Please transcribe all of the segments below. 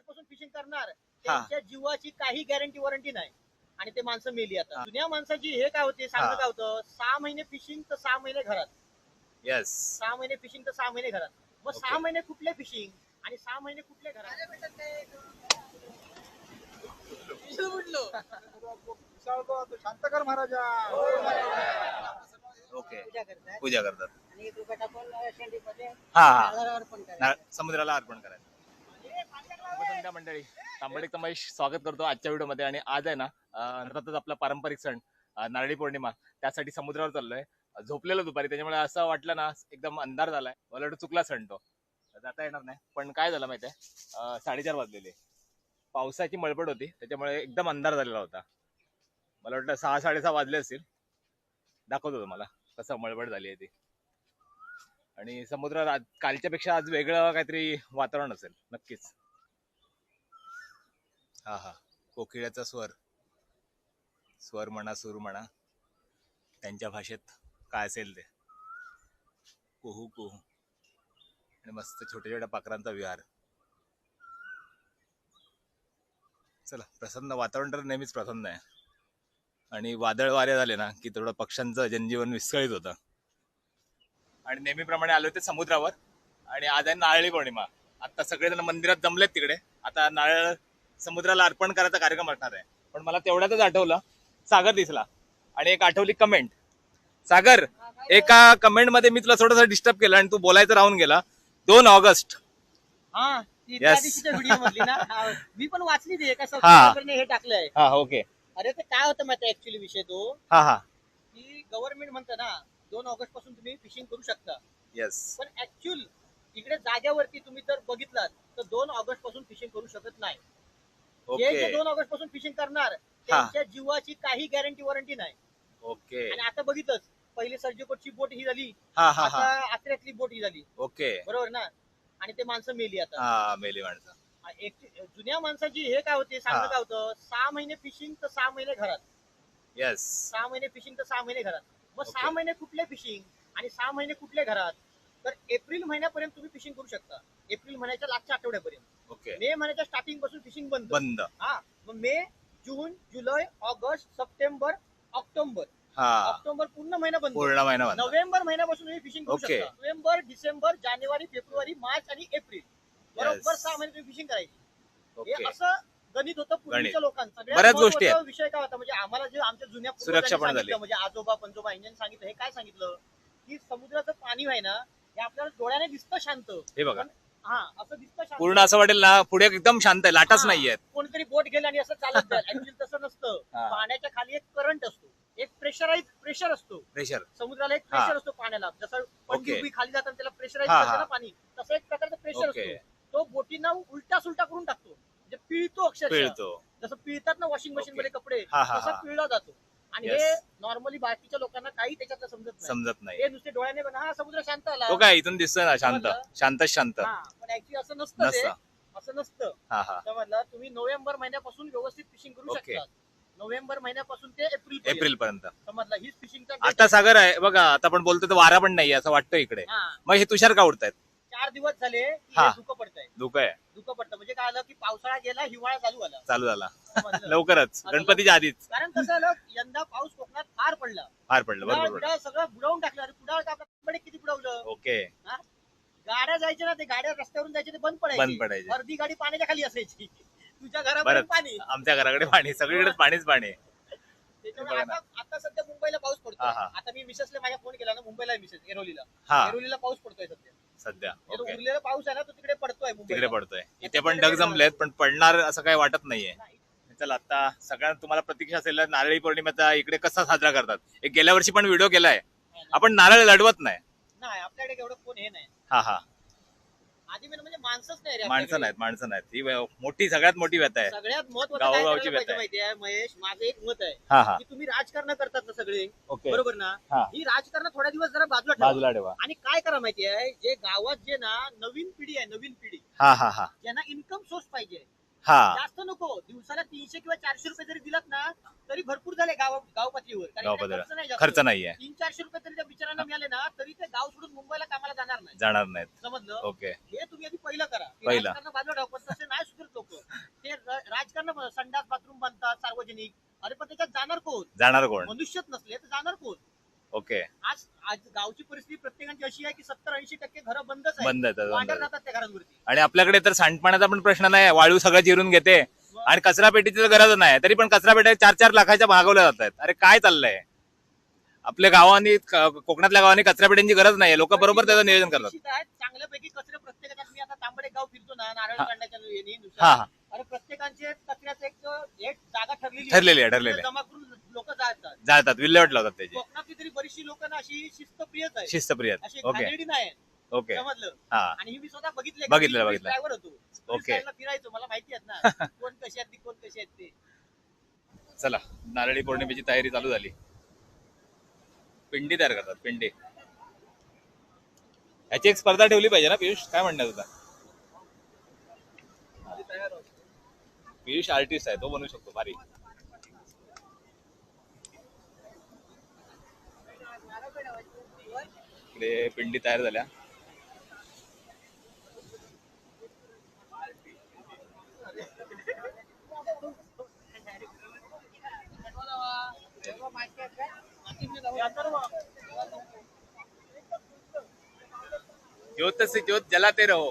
ऑगस्टपासून फिशिंग करणार त्यांच्या जीवाची काही गॅरंटी वॉरंटी नाही. आणि ते माणसं मेली आता. हा. जुन्या माणसाची हे काय होते सांगणं हा. काय होतं? सहा महिने फिशिंग तर सहा महिने घरात. येस सहा महिने फिशिंग तर सहा महिने घरात. मग सहा. महिने कुठले फिशिंग आणि सहा महिने कुठले घरात? शांतकर महाराजा. ओके पूजा करतात. पूजा करतात. आणि एक रुपया टाकून शेंडीमध्ये हा. हा समुद्राला अर्पण करायचं. मंडळी तांबडे तमाश स्वागत करतो आजच्या व्हिडिओमध्ये. आणि आज आहे ना अर्थातच आपला पारंपरिक सण नारळी पौर्णिमा. त्यासाठी समुद्रावर चाललोय. झोपलेलो दुपारी. त्याच्यामुळे असं वाटलं ना एकदम अंधार झालाय. मला वाटतं चुकला सण तो. जाता येणार नाही. पण काय झालं माहितीये? आहे साडेचार वाजलेले. पावसाची मळबड होती. त्याच्यामुळे एकदम अंधार झालेला होता. मला वाटतं सहा साडेसहा वाजले असतील. दाखवतो तुम्हाला कसं मळबड झाली आहे ती. आणि समुद्रात आज कालच्या पेक्षा आज वेगळं काहीतरी वातावरण असेल नक्कीच. हा हा. कोकिळ्याचा स्वर. स्वर म्हणा सूर म्हणा त्यांच्या भाषेत काय असेल ते. कुहू कुहू. आणि मस्त छोट्या छोट्या पाखरांचा विहार. चला प्रसन्न वातावरण तर नेहमीच प्रसन्न आहे. आणि वादळ वारे झाले ना की थोडं पक्ष्यांचं जनजीवन विस्कळीत होतं. आणि नेहमीप्रमाणे आलो ते समुद्रावर. आणि आज आहे नारळी पौर्णिमा. आता सगळेजण मंदिरात जमलेत तिकडे. आता नारळ समुद्राला अर्पण करायचा कार्यक्रम असणार आहे. पण मला तेवढ्यातच आठवलं सागर दिसला. आणि एक आठवली कमेंट सागर एका कमेंटमध्ये मी तुला थोडंसं डिस्टर्ब केलं आणि तू बोलायचं राहून गेला. दोन ऑगस्ट. मी पण वाचली ती हा. हे टाकलंय. हा ओके. अरे ते काय होतं माहिती ऍक्च्युली विषय तो? हा हा. की गव्हर्नमेंट म्हणतं ना दोन ऑगस्टपासून तुम्ही फिशिंग करू शकता. येस पण ऍक्च्युअल इकडे जाग्यावरती तुम्ही जर बघितलात तर दोन ऑगस्टपासून फिशिंग करू शकत नाही. जे दोन ऑगस्टपासून फिशिंग करणार त्यांच्या जीवाची काही गॅरंटी वॉरंटी नाही. ओके आणि आता बघितलंच पहिले सर्जिकोटची बोट ही झाली हा हा आता हा. आत्र्यातली बोट ही झाली. ओके बरोबर ना? आणि ते माणसं मेली आता. हा मेली माणसं. एक- जुन्या माणसाची हे काय होते सांगणं हा. काय होतं? सहा महिने फिशिंग तर सहा महिने घरात. येस सहा महिने फिशिंग तर सहा महिने घरात. मग Okay. सहा महिने कुठले फिशिंग आणि सहा महिने कुठले घरात? तर एप्रिल महिन्यापर्यंत तुम्ही फिशिंग करू शकता. एप्रिल महिन्याच्या लागच्या आठवड्यापर्यंत. ओके मे महिन्याच्या स्टार्टिंगपासून फिशिंग बंद. बंद. हा. मग मे जून जुलै ऑगस्ट सप्टेंबर ऑक्टोबर. हा. ऑक्टोबर पूर्ण महिना बंद. पूर्ण महिना बंद. नोव्हेंबर महिन्यापासून तुम्ही फिशिंग करू Okay. शकता. नोव्हेंबर डिसेंबर जानेवारी फेब्रुवारी मार्च आणि एप्रिल. बरोबर Yes. सहा महिने तुम्ही फिशिंग करायची. ओके हे असं सगळ्यात बऱ्याच गोष्टी आहेत. विषय काय होता? म्हणजे आम्हाला जे आमच्या जुन्या सुरक्षा पण झाली. म्हणजे आजोबा पंजोबा यांनी सांगितलं हे काय सांगितलं? की समुद्राचं पाणी आहे ना हे आपल्याला डोळ्याने दिसतं शांत. हे बघा. हा असं दिसतं शांत. पूर्ण असं वाटेल ना पुढे एकदम शांत आहे लाटाच नाहीयेत. कोणतरी बोट गेलं आणि असं चालत जाईल. तसं नसतं. पाण्याच्या खाली एक करंट असतो. एक प्रेशराईज प्रेशर असतो. प्रेशर. समुद्राला एक. प्रेशर असतो पाण्याला. जसं पणजी खाली जाताना त्याला प्रेशराईज पाणी तसं एक प्रकारचं प्रेशर. असतो. तो बोटींना उलटा सुलटा करून टाकतो. म्हणजे पिळतो अक्षरशः. पिळतो. जसं पिळतात ना वॉशिंग मशीन. मध्ये कपडे हा, हा, तसं हा. पिळला जातो. आणि Yes. हे नॉर्मली बाकीच्या लोकांना काही त्याच्यातलं समजत नाही. समजत नाही. हे नुसते डोळ्याने बघा. हा समुद्र शांत आला. तो काय इथून दिसतोय ना शांत? शांत शांत. हा, पण ऍक्च्युली असं नसतं ते. नसतं. असं नसतं. हा हा. समजलं तुम्ही नोव्हेंबर महिन्यापासून व्यवस्थित फिशिंग करू Okay. शकता. नोव्हेंबर महिन्यापासून ते एप्रिल. एप्रिल पर्यंत. समजलं हीच फिशिंगचा आता सागर आहे. बघा आता आपण बोलतोय तर वारा पण नाही असं वाटतं इकडे. मग हे तुषार का उडतायत? चार दिवस झाले हा. धुकं पडतंय. धुकं आहे. धुकं पडतं. म्हणजे काय आलं की पावसाळा गेला हिवाळा चालू आला चालू झाला. समजलं? लवकरच. गणपतीच्या आधीच. कारण कसं झालं यंदा पाऊस कोकणात फार पडला. फार पडलं. कुडाळ बरोबर. बिडाळ सगळं बुडवून टाकलं. आणि कुडाळ किती बुडवलं? ओके. गाड्या जायच्या ना ते गाड्या रस्त्यावरून जायचे ते बंद बंद पडायचे. पडायचे. अर्धी गाडी पाण्याच्या खाली असायची. तुझ्या बरं घरापर्यंत पाणी. आमच्या घराकडे पाणी. सगळीकडेच पाणीच पाणी. आहे. त्याच्यामुळे आता आता सध्या मुंबईला पाऊस पडतो हा, हा. आता मी मिसेसला माझ्या फोन केला ना मुंबईला मिसेस एरोलीला. हा. एरोलीला पाऊस पडतोय सध्या. सध्या. ओके उरलेला पाऊस आहे ना तो तिकडे पडतोय तिकडे पडतोय. इथे पण ढग जमलेत पण पडणार असं काही वाटत नाहीये. नाही. चला आता सगळ्यांना तुम्हाला प्रतीक्षा असेल नारळी पौर्णिमेचा इकडे कसा साजरा करतात? एक गेल्या वर्षी पण व्हिडिओ केलाय. आपण नारळ लढवत नाही. नाही आपल्याकडे एवढं कोण हे नाही. हा हा. आधी म्हणजे माणसंच नाही रे माणसं आपल्याकडे. नाहीत माणसं नाहीत. ही मोठी सगळ्यात मोठी व्यथा आहे. सगळ्यात महत्वाचं काय गावोगावची करायला व्यथा आहे. माहितीये महेश? माझं एक मत आहे हा हा. की तुम्ही राजकारण करतात ना सगळे ओके. बरोबर ना? हा. ही राजकारण थोड्या दिवस जरा बाजूला ठेवा. बाजूला ठेवा. आणि काय करा माहितीये जे गावात जे ना नवीन पिढी आहे नवीन पिढी हा हा हा. ज्यांना इन्कम सोर्स पाहिजे. हा. जास्त नको. दिवसाला तीनशे किंवा चारशे रुपये जरी दिलात ना तरी भरपूर झाले गाव गाव पातळीवर कारण गाव. खर्च नाही जास्त. खर्च नाहीये. तीन चारशे रुपये तरी त्या बिचारांना मिळाले ना तरी ते गाव सोडून मुंबईला कामाला जाणार नाही. जाणार नाहीत. समजलं? ओके. हे तुम्ही आधी पहिलं करा. पहिलं. राजकारण बाजूला ठेवा पण तसे नाही सुधरत लोक. राजकारण संडास बाथरूम बनतात सार्वजनिक. अरे पण त्याच्यात जाणार कोण? जाणार कोण? मनुष्यच नसले तर जाणार कोण? ओके. आज आज गावची परिस्थिती प्रत्येकाची अशी आहे की सत्तर ऐंशी टक्के घरं बंदच बंद आहेत, बंद आहेत. जातात त्या घरांवरती. आणि आपल्याकडे तर सांडपाण्याचा पण प्रश्न नाही वाळू सगळं जिरून घेते. आणि कचरा पेटीची तर गरज नाही. तरी पण कचरा पेट्या चार चार लाखाच्या भागवल्या जात आहेत. अरे काय चाललंय? आपल्या गावांनी क- कोकणातल्या गावांनी कचरा पेट्यांची गरज नाही लोक बरोबर त्याचं नियोजन करतात. चांगल्यापैकी कचरे प्रत्येकाच्या मी आता तांबडे गाव फिरतो ना नारळ हा. काढण्याच्या हा हा. अरे प्रत्येकाचे कचऱ्याचं एक एक जागा ठरलेली ठरलेली आहे, ठरलेली आहे. जमा करून लोक जातात जातात विल्हेवाट लावतात त्याची. बरीचशी लोक ना अशी शिस्तप्रियच आहे शिस्तप्रिय अशी ओके. घाणेरडी नाही ओके. समजलं? हा. आणि ही मी स्वतः बघितले बघितलं. ड्रायव्हर होतो. ओके. फिरायचो. मला माहिती आहेत ना. कोण कशी आहेत ती, कोण कशी आहेत ते. चला. नारळी पौर्णिमेची तयारी चालू झाली. पिंडी तयार करतात पिंडी. याची एक स्पर्धा ठेवली पाहिजे ना पियुष? काय म्हणणार तुझा? पियुष आर्टिस्ट आहे तो बनवू शकतो भारी. इकडे पिंडी तयार झाल्या. ज्योत से ज्योत जलाते रहो.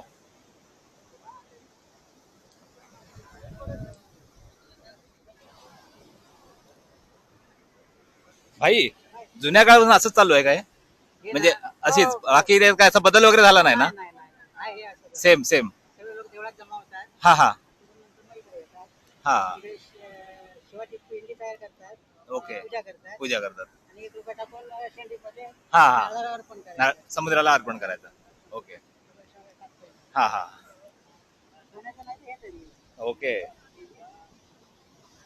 भाई जुन्या काळापासून असंच चालू आहे काय? म्हणजे अशीच बाकी त्यात काय असा बदल वगैरे झाला नाही ना? नाही नाही आहे असं. Same same. सगळे लोक देवळात जमा होतात. हा हा. नंतर मग इकडे येतात हा. इकडे श- शिवाची पिंडी तयार करतात. ओके. पूजा करतात. पूजा करतात. आणि एक रुपया टाकून अं, शेंडीमध्ये हा हा. नारळावर ना- समुद्राला अर्पण करायचं. ओके. हा हा. सोन्याचं नाही तर हे तरी. ओके.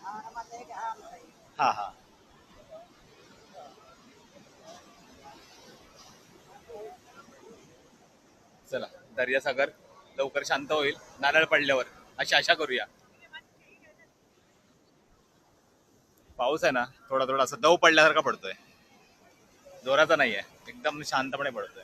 हा माझा एक हा आमचा एक. हा हा चला दर्यासागर लवकर शांत होईल नारळ पडल्यावर. अशी आशा करूया. पाऊस आहे ना थोडा थोडा असं दव पडल्यासारखा पडतोय. जोराचा नाहीये एकदम शांतपणे पडतोय.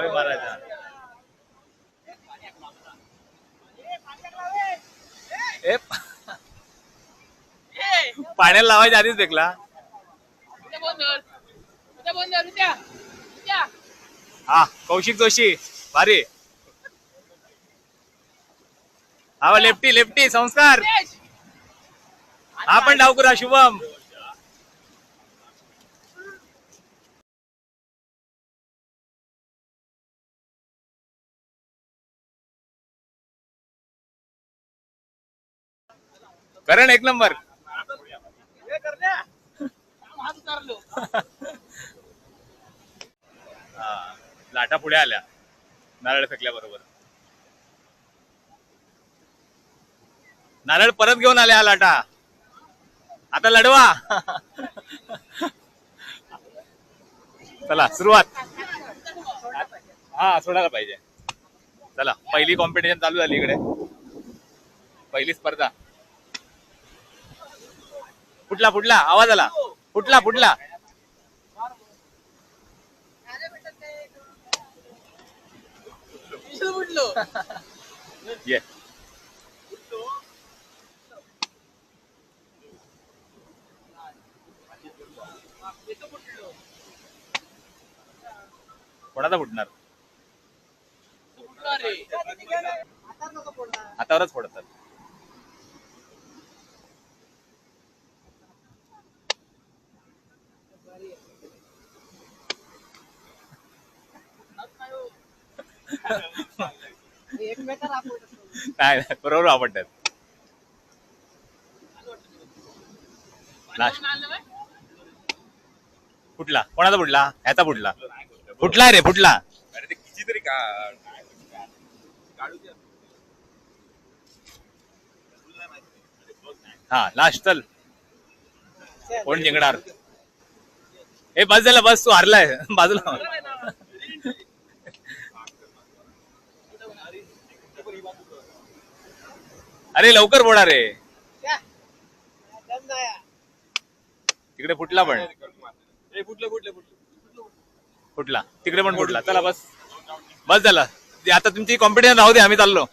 होय महाराजा ए पाण्याला लावायच्या आधीच देखला. हा कौशिक जोशी भारी. हा लेफ्टी लेफ्टी संस्कार. हा पण डावकुरा शुभम. करण एक नंबर. हा, लाटा पुढे आल्या. नारळ फेकल्या बरोबर नारळ परत घेऊन आल्या हा लाटा. आता लढवा. चला सुरुवात. हा सोडायला पाहिजे. चला पहिली कॉम्पिटिशन चालू झाली इकडे. पहिली स्पर्धा. फुटला फुटला आवाज आला. फुटला फुटला ये. कोणाचा फुटणार? हातावरच फोडतात नाही नाही, बरोबर आवडतात लास्ट फुटला. कोणाचा फुटला? ह्याचा फुटला. फुटला रे फुटला. अरे ते किती तरी का हा लास्ट चल. कोण जिंकणार? ए बस झालं बस तू हारलाय. बाजूला. अरे लवकर बोला रे. तिकडे फुटला पण. फुटलं फुटलं फुटलं. फुटला. तिकडे पण फुटला. चला बस. बस झालं. आता तुमची कॉम्पिटिशन राहू दे आम्ही चाललो.